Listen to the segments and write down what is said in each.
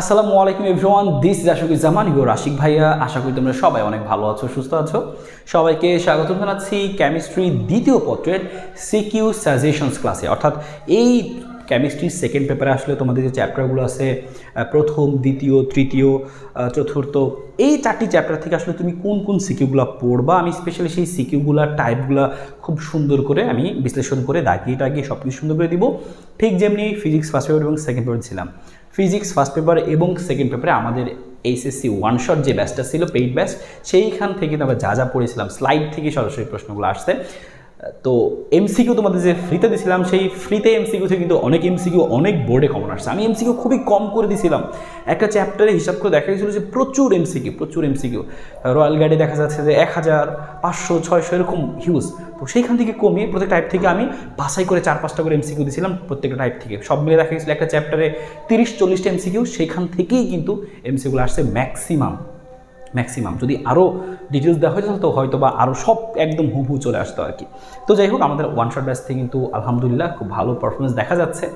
আসসালামু আলাইকুম everyone this Ashik Zaman your Ashik ভাইয়া। আশা করি তোমরা সবাই অনেক ভালো আছো, সুস্থ আছো। সবাইকে স্বাগত জানাচ্ছি কেমিস্ট্রি দ্বিতীয় পত্রের সিকিউ সাজেশনস ক্লাসে অর্থাৎ এই কেমিস্ট্রির সেকেন্ড পেপারে আসলে তোমাদের যে চ্যাপ্টারগুলো আছে প্রথম, দ্বিতীয়, তৃতীয় চতুর্থ, এই চারটি চ্যাপ্টার থেকে আসলে তুমি কোন কোন সিকিউগুলো পড়বা? আমি স্পেশালি সেই সিকিউগুলার টাইপগুলো খুব সুন্দর করে আমি বিশ্লেষণ করে দাগিয়ে টাগিয়ে সব কিছু সুন্দর করে দিব। ঠিক যেমনি ফিজিক্স ফার্স্ট পেপার এবং সেকেন্ড পেপার ছিলাম। ফিজিক্স ফার্স্ট পেপার এবং সেকেন্ড পেপারে আমাদের এইচএসসি ওয়ান শট যে ব্যাচটা ছিল পেইড ব্যাচ সেইখান থেকে কিন্তু আমরা যা যা পড়েছিলাম স্লাইড থেকে সরাসরি প্রশ্নগুলো আসছে। তো এমসিকিউ তোমাদের যে ফ্রিতে দিয়েছিলাম সেই ফ্রিতে এমসিকিউ থেকে কিন্তু অনেক এমসিকিউ অনেক বোর্ডে কমন আসছে। আমি এমসিকিউ খুবই কম করে দিয়েছিলাম একটা চ্যাপ্টারে হিসাব করে দেখা গেছিল যে প্রচুর এমসিকিউ প্রচুর এমসিকিউ রয়্যাল গার্ডে দেখা যাচ্ছে যে এক হাজার পাঁচশো, ছয়শো এরকম হিউজ তো সেইখান থেকে কমিয়ে প্রত্যেক টাইপ থেকে আমি বাছাই করে চার পাঁচটা করে এমসিকিউ দিয়েছিলাম প্রত্যেকটা টাইপ থেকে। সব মিলে দেখা গেছিল একটা চ্যাপ্টারে তিরিশ, চল্লিশটা এমসিকিউ সেইখান থেকেই কিন্তু এমসিকিউগুলো আসছে ম্যাক্সিমাম ম্যাক্সিমাম যদি আরও ডিটেলস দেওয়া হয়েছে তো হয়তো বা আরও সব একদম হুবহু চলে আসতো আর কি। তো যাই হোক, আমাদের ওয়ান শট ব্যাচ থেকে কিন্তু আলহামদুলিল্লাহ খুব ভালো পারফরমেন্স দেখা যাচ্ছে।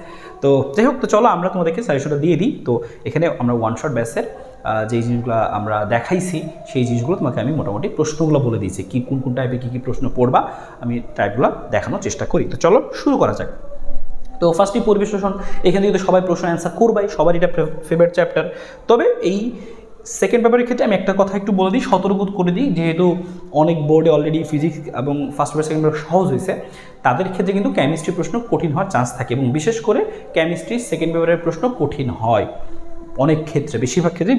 তো যাই হোক, তো চলো আমরা তোমাদেরকে সাজেশনটা দিয়ে দিই। তো এখানে আমরা ওয়ান শট ব্যাচের যেই জিনিসগুলো আমরা দেখাইছি, সেই জিনিসগুলো তোমাকে আমি মোটামুটি প্রশ্নগুলো বলে দিয়েছি। কী, কোন কোন টাইপে কী কী প্রশ্ন পড়বা, আমি টাইপগুলো দেখানোর চেষ্টা করি। তো চলো শুরু করা যাক। তো ফার্স্টই পরিবেশন এখান তো সবাই প্রশ্ন অ্যান্সার করবাই সবার এটা ফেভারিট চ্যাপ্টার তবে এই সেকেন্ড পেপারের ক্ষেত্রে আমি একটা কথা একটু বলে দিই সতর্ক করে দিই, যেহেতু অনেক বোর্ডে অলরেডি ফিজিক্স এবং ফার্স্ট পেপার সেকেন্ড পেপার সহজ হয়েছে, তাদের ক্ষেত্রে কিন্তু কেমিস্ট্রি প্রশ্ন কঠিন হওয়ার চান্স থাকে এবং বিশেষ করে কেমিস্ট্রি সেকেন্ড পেপারের প্রশ্ন কঠিন হয়। অনেক ক্ষেত্রে, বেশিরভাগ ক্ষেত্রে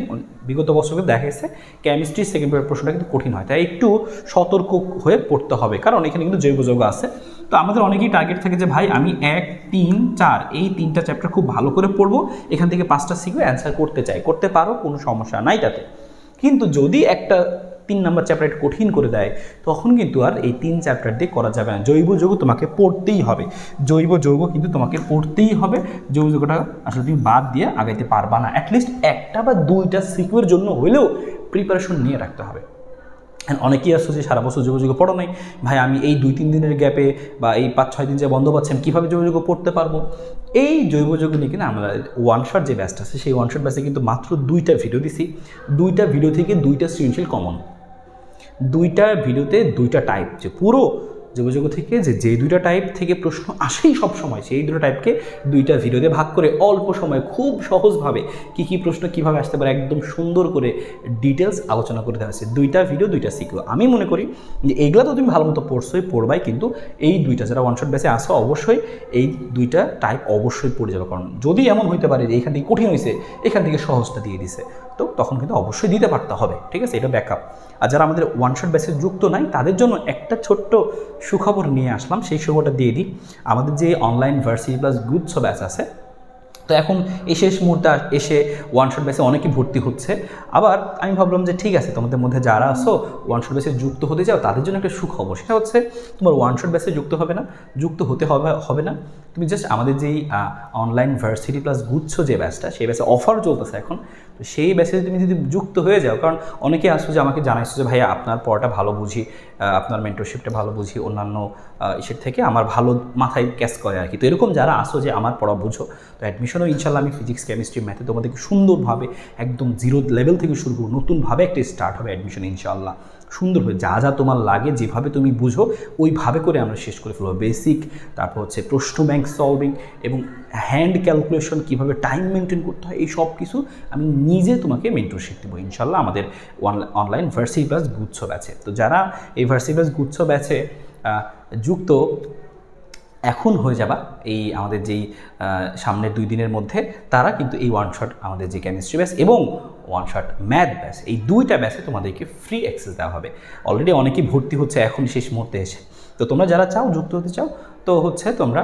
বিগত বছরগুলো দেখা গেছে কেমিস্ট্রি সেকেন্ড পেপার প্রশ্নটা কিন্তু কঠিন হয়। তাই একটু সতর্ক হয়ে পড়তে হবে, কারণ এখানে কিন্তু জৈব যৌগ আছে। তো আমাদের অনেকেই টার্গেট থাকে যে, ভাই, আমি এক, তিন, চার, এই তিনটা চ্যাপ্টার খুব ভালো করে পড়ব, এখান থেকে পাঁচটা শিখবে অ্যান্সার করতে চাই। করতে পারো, কোনো সমস্যা নাই তাতে। কিন্তু যদি একটা তিন নাম্বার চ্যাপ্টার একটু কঠিন করে দেয়, তখন কিন্তু আর এই তিন চ্যাপ্টার দিয়ে করা যাবে না। জৈব যৌগ তোমাকে পড়তেই হবে। জৈব যৌগ কিন্তু তোমাকে পড়তেই হবে। জৈব যৌগটা আসলে তুমি বাদ দিয়ে আগাইতে পারবা না। অ্যাটলিস্ট একটা বা দুইটা সিকিউর জন্য হলেও প্রিপারেশন নিয়ে রাখতে হবে। অনেকেই আসছে যে সারা বছর যোগাযোগ পড়ো নাই। ভাই, আমি এই দুই তিন দিনের গ্যাপে বা এই পাঁচ, ছয় দিন যে বন্ধ পাচ্ছি, আমি কীভাবে যোগাযোগ পড়তে পারব? এই জৈব যোগ নিয়ে কিন্তু আমরা ওয়ান শট যে ব্যাচটা আছে, সেই ওয়ান শট ব্যাচে কিন্তু মাত্র দুইটা ভিডিও দিছি। দুইটা ভিডিও থেকে দুইটা সৃজনশীল কমন দুইটা ভিডিওতে দুইটা টাইপ যে পুরো যোগাযোগ থেকে যে যে দুইটা টাইপ থেকে প্রশ্ন আসেই সব সময়, সেই দুটো টাইপকে দুইটা ভিডিওতে ভাগ করে অল্প সময় খুব সহজভাবে কী কী প্রশ্ন কীভাবে আসতে পারে একদম সুন্দর করে ডিটেলস আলোচনা করে দেওয়া হয়েছে। দুইটা ভিডিও দুইটা সিকিউ আমি মনে করি যে এইগুলা তো তুমি ভালো মতো পড়ছোই, পড়বাই কিন্তু এই দুইটা, যারা ওয়ান শট বেসে আসো অবশ্যই এই দুইটা টাইপ অবশ্যই পড়ে যাবে। কারণ যদি এমন হইতে পারে যে এখান থেকে কঠিন হয়েছে এখান থেকে সহজটা দিয়ে দিছে, তো তখন কিন্তু অবশ্যই দিতে পারতে হবে। ঠিক আছে? এটা ব্যাকআপ আর যারা আমাদের ওয়ান শট ব্যাচে যুক্ত নাই, তাদের জন্য একটা ছোট্ট সুখবর নিয়ে আসলাম। সেই সুখবরটা দিয়ে দিই। আমাদের যে online varsity plus goods batch আছে তো এখন এই শেষ মুহূর্তে এসে ওয়ান শট বেসে অনেকেই ভর্তি হচ্ছে। আবার আমি ভাবলাম যে ঠিক আছে, তোমাদের মধ্যে যারা আসো ওয়ান শট বেসে যুক্ত হতে চাও, তাদের জন্য একটা সুখবর। সেটা হচ্ছে, তোমার ওয়ান শট বেসে যুক্ত হবে না, যুক্ত হতে হবে হবে না। তুমি জাস্ট আমাদের যেই অনলাইন ভার্সিটি প্লাস গুচ্ছ যে ব্যাচটা সেই ব্যাচে অফার চলতেছে এখন। তো সেই ব্যাচে তুমি যদি যুক্ত হয়ে যাও, কারণ অনেকে আসছো যে আমাকে জানাইছো যে, ভাইয়া, আপনার পড়াটা ভালো বুঝি আপনার মেন্টরশিপটা ভালো বুঝি, অন্যান্য ইসের থেকে আমার ভালো মাথায় ক্যাচ করে আর কি তো এরকম যারা আসো যে, আমার পড়া বুঝো। তো অ্যাডমিশনও ইনশাল্লাহ আমি ফিজিক্স কেমিস্ট্রি ম্যাথে তোমাদেরকে সুন্দরভাবে একদম জিরো লেভেল থেকে শুরু করব নতুনভাবে একটা স্টার্ট হবে অ্যাডমিশন ইনশাল্লাহ সুন্দরভাবে যা যা তোমার লাগে, যেভাবে তুমি বুঝো, ওইভাবে করে আমরা শেষ করে ফেলব। বেসিক তারপর হচ্ছে প্রশ্ন ব্যাংক সলভিং এবং হ্যান্ড ক্যালকুলেশন কীভাবে টাইম মেনটেন করতে হয়, এই সব কিছু আমি নিজে তোমাকে মেন্টরশিপ দেবো। ইনশাল্লাহ আমাদের অনলাইন ভার্সি প্লাস গুচ্ছ ব্যাচে তো যারা এই ভার্সি প্লাস গুচ্ছ ব্যাচে যুক্ত এখন হয়ে যাবা এই আমাদের যেই সামনের দুই দিনের মধ্যে, তারা কিন্তু এই ওয়ান শট আমাদের যে কেমিস্ট্রি ব্যাস এবং ওয়ান শট ম্যাথ ব্যাস এই দুইটা ব্যাসে তোমাদেরকে ফ্রি অ্যাক্সেস দেওয়া হবে। অলরেডি অনেকেই ভর্তি হচ্ছে, এখন শেষ মুহূর্তে এসে। তো তোমরা যারা চাও, যুক্ত হতে চাও তো হচ্ছে তোমরা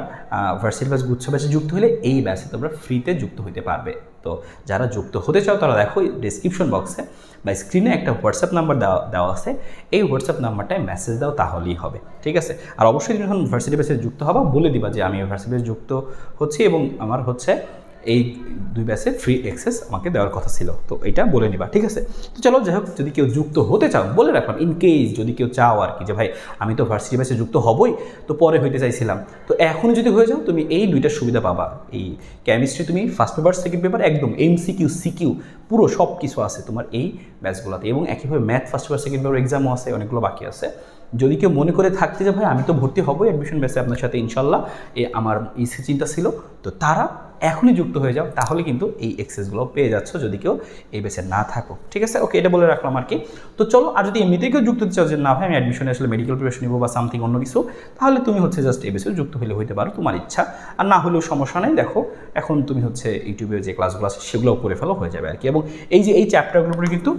ভার্সিটি ব্যাচ গুচ্ছ ব্যাচে যুক্ত হলে এই ব্যাচে তোমরা ফ্রিতে যুক্ত হতে পারবে। তো যারা যুক্ত হতে চাও তারা দেখো ডিসক্রিপশন বক্সে বা স্ক্রিনে একটা হোয়াটসঅ্যাপ নাম্বার দেওয়া দেওয়া আছে। এই হোয়াটসঅ্যাপ নাম্বারটায় মেসেজ দাও, তাহলেই হবে। ঠিক আছে? আর অবশ্যই যখন ভার্সিটি ব্যাচে যুক্ত হবা, বলে দিবা যে আমি ভার্সিটি বেসে যুক্ত হচ্ছি এবং আমার হচ্ছে এই দুই ব্যাচে ফ্রি অ্যাক্সেস আমাকে দেওয়ার কথা ছিল। তো এটা বলে নিবা, ঠিক আছে? তো চলো, যাই হোক, যদি কেউ যুক্ত হতে চাও, বলে রাখলাম ইন কেস যদি কেউ চাও আর কি যে, ভাই, আমি তো ভার্সিটি ব্যাচে যুক্ত হবই। তো পরে হইতে চাইছিলাম। তো এখন যদি হয়ে যাও, তুমি এই দুইটা সুবিধা পাবা। এই কেমিস্ট্রি তুমি ফার্স্ট পেপার সেকেন্ড পেপার একদম এমসিকিউ সিকিউ পুরো সব কিছু আছে তোমার এই ব্যাচগুলোতে এবং একইভাবে math first paper second paper এক্সামও আছে, অনেকগুলো বাকি আছে। যদি কেউ মনে করে থাকতে যে ভাই, আমি তো ভর্তি হবই অ্যাডমিশন বেসে আপনার সাথে, ইনশাল্লাহ। এ আমার এই চিন্তা ছিল। তো তারা এখনই যুক্ত হয়ে যাও, তাহলে কিন্তু এই এক্সেসগুলো পেয়ে যাচ্ছ যদি কেউ এই বেসে না থাকো। ঠিক আছে? ওকে এটা বলে রাখলাম আর কি। তো চলো, আর যদি এমনিতে কেউ যুক্ত হতে চাও যে, না ভাই, আমি অ্যাডমিশনে আসলে মেডিকেল প্রিপারেশন নিবো বা সামথিং অন্য কিছু, তাহলে তুমি হচ্ছে জাস্ট এই বেসে যুক্ত হলে হইতে পারো, তোমার ইচ্ছা। আর না হলেও সমস্যা নেই, দেখো, এখন তুমি হচ্ছে ইউটিউবে যে ক্লাসগুলো আছে, সেগুলোও করে ফেলো, হয়ে যাবে আর কি। এবং এই যে এই চ্যাপ্টারগুলোর উপরে কিন্তু